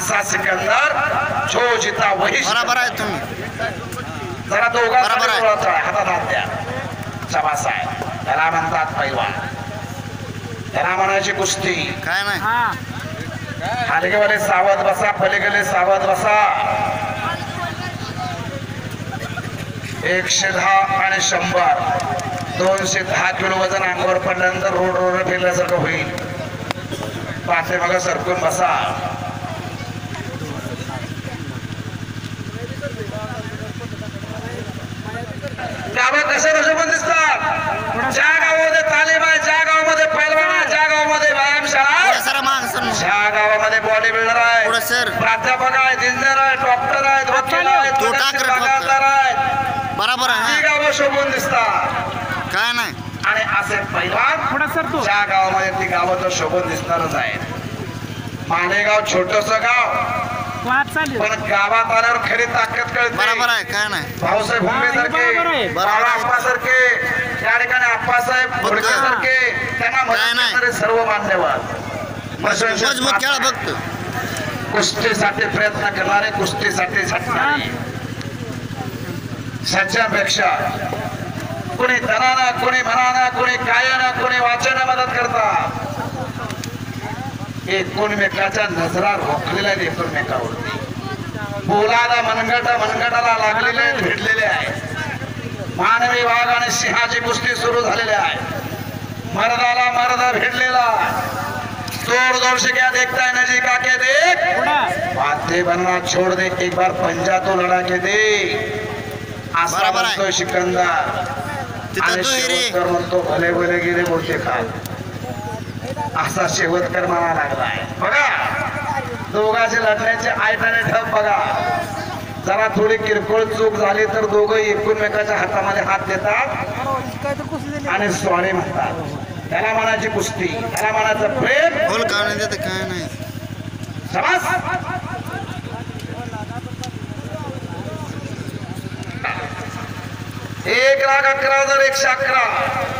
असा सिकंदर जो जिता वही बरोबर आहे तुम्ही. जरा दोघा बरोबर आहे. हातात हात द्या. आहे त्याला म्हणतात पैलवान त्याला म्हणायची कुस्ती. काय नाही. हा. हालगेवाले सावध बसा पलीकडे सावध बसा. एकशे दहा आणि शंभर. दोनशे दहा किलो वजन अंगावर पडल्यानंतर रोड रोड फिरल्यासारखं होईल. पाठे मग सरकून बसा. कसे पण दिसतात. ज्या गावामध्ये तालीम आहे ज्या गावामध्ये पैलवान आहे ज्या गावामध्ये व्यायामशाळा आहे ज्या गावामध्ये बॉडी बिल्डर आहे प्राध्यापक आहेत इंजिनियर आहेत डॉक्टर आहेत वकील आहेत तो पदस्थित टाक रे फक्त. पगारदार आहेत. बरोबर आहे ती हा. गावं शोभून दिसतात. काय नाही? आणि असे पैलवान ज्या गावामध्ये ती गावं तर शोभून दिसणारच आहेत. मालेगाव छोटस गाव. पण गावात आल्यावर खरी ताकद बरोबर कळते आहे काय नाही. भाऊसाहेब हा, हे बरोबर बाळा आप्पासारखे त्या ठिकाणी आप्पासाहेब त्यांना मदत सर्व खेळा फक्त कुस्तीसाठी प्रयत्न करणारे कुस्तीसाठी झटणारे सज्जापेक्षा कोणी धनानं कोणी मनानं कोणी कायानं कोणी वाचन मदत करतात. एकमेकाच्या नजरा रोखलेल्या आहेत एकमेकावरती बोलाला मनगट मनगटाला लागलेले आहेत भेटलेले आहे मानवी वाघ आणि सिंहाची कुस्ती सुरू झालेली आहे. मर्दाला मर्द भेटलेला जोर से क्या देखता है नजी का के देख बातें बनना छोड़ दे एक बार पंजा तो लड़ा के दे. असा सिकंदर तिथं आणि तू शेवटकर म्हणतो भले भले गेले बोलते काय असा शेवटकर म्हणा लागलाय बघा दोघांचे लढण्याचे आणि ढब बघा. जरा थोडी किरकोळ चूक झाली तर दोघं एकमेकाच्या हातामध्ये हात देतात आणि सॉरी म्हणतात. त्याला म्हणायची कुस्ती त्याला म्हणायचं प्रेम. काय नाही. एक लाख अकरा हजार एकशे अकरा.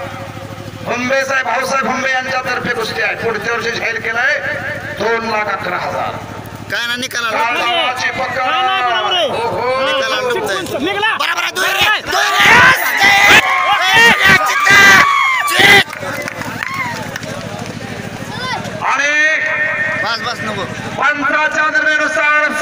साहेब भाऊसाहेब हुंबे यांच्यातर्फे गोष्टी आहेत पुढच्या वर्षी जाहीर केलाय दोन लाख अकरा हजार. काय ना निकाला हो, हो, आणि पंधराच्या दरम्यानुसार